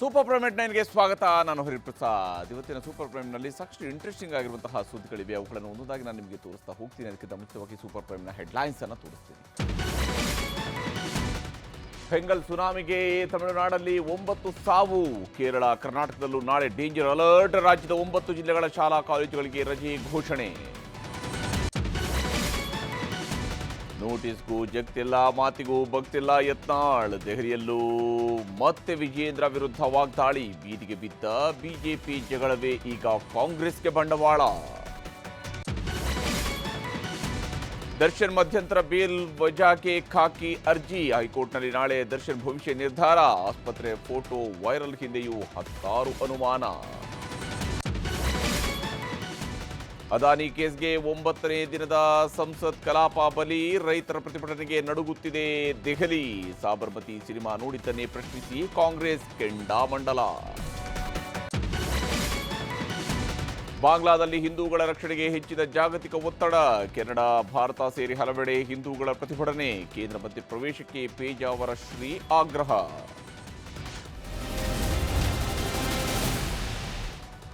Super prime ನೈನ್ಗೆ ಸ್ವಾಗತ. ನಾನು ಹರಿಪ್ರಸಾದ್ ಇವತ್ತಿನ ಸೂಪರ್ ಪ್ರೈಮ್ನಲ್ಲಿ ಸಾಕಷ್ಟು ಇಂಟ್ರೆಸ್ಟಿಂಗ್ ಆಗಿರುವಂತಹ ಸುದ್ದಿಗಳಿವೆ. ಅವುಗಳನ್ನು ಒಂದೊಂದಾಗಿ ನಾನು ನಿಮಗೆ ತೋರಿಸ್ತಾ ಹೋಗ್ತೀನಿ. ಅದಕ್ಕಿಂತ ಮುಖ್ಯವಾಗಿ ಸೂಪರ್ ಪ್ರೈಮ್ನ ಹೆಡ್ಲೈನ್ಸ್ ಅನ್ನು ತೋರಿಸ್ತೀನಿ. ಬೆಂಗಲ್ ಸುನಾಮಿಗೆ ತಮಿಳುನಾಡಲ್ಲಿ ಒಂಬತ್ತು ಸಾವು. ಕೇರಳ, ಕರ್ನಾಟಕದಲ್ಲೂ ನಾಳೆ ಡೇಂಜರ್ ಅಲರ್ಟ್ ರಾಜ್ಯದ ಒಂಬತ್ತು ಜಿಲ್ಲೆಗಳ ಶಾಲಾ, ಕಾಲೇಜುಗಳಿಗೆ ರಜೆ ಘೋಷಣೆ. ನೋಟಿಸ್ಗೂ ಜಗ್ತಿಲ್ಲ, ಮಾತಿಗೂ ಭಕ್ತಿಲ್ಲ, ಯತ್ನಾಳ್ ದೆಹಲಿಯಲ್ಲೂ. ಮತ್ತೆ ವಿಜೇಂದ್ರ ವಿರುದ್ಧ ವಾಗ್ದಾಳಿ, ಬೀದಿಗೆ ಬಿದ್ದ ಬಿಜೆಪಿ ಜಗಳವೇ ಈಗ ಕಾಂಗ್ರೆಸ್ಗೆ ಬಂಡವಾಳ. ದರ್ಶನ್ ಮಧ್ಯಂತರ ಬೇಲ್ ವಜಾಗೆ ಖಾಕಿ ಅರ್ಜಿ, ಹೈಕೋರ್ಟ್ನಲ್ಲಿ ನಾಳೆ ದರ್ಶನ್ ಭವಿಷ್ಯ ನಿರ್ಧಾರ. ಆಸ್ಪತ್ರೆ ಫೋಟೋ ವೈರಲ್ ಹಿಂದೆಯೂ ಹತ್ತಾರು ಅನುಮಾನ. ಅದಾನಿ ಕೇಸ್ಗೆ ಒಂಬತ್ತನೇ ದಿನದ ಸಂಸತ್ ಕಲಾಪ ಬಲಿ ರೈತರ ಪ್ರತಿಭಟನೆಗೆ ನಡುಗುತ್ತಿದೆ ದೆಹಲಿ. ಸಾಬರ್ಮತಿ ಸಿನಿಮಾ ನೋಡಿದ್ದನ್ನೇ ಪ್ರಶ್ನಿಸಿ ಕಾಂಗ್ರೆಸ್ ಕೆಂಡಾಮಂಡಲ. ಬಾಂಗ್ಲಾದಲ್ಲಿ ಹಿಂದೂಗಳ ರಕ್ಷಣೆಗೆ ಹೆಚ್ಚಿದ ಜಾಗತಿಕ ಒತ್ತಡ, ಕೆನಡಾ, ಭಾರತ ಸೇರಿ ಹಲವೆಡೆ ಹಿಂದೂಗಳ ಪ್ರತಿಭಟನೆ, ಕೇಂದ್ರ ಮಧ್ಯಪ್ರವೇಶಕ್ಕೆ ಪೇಜಾವರ ಶ್ರೀ ಆಗ್ರಹ.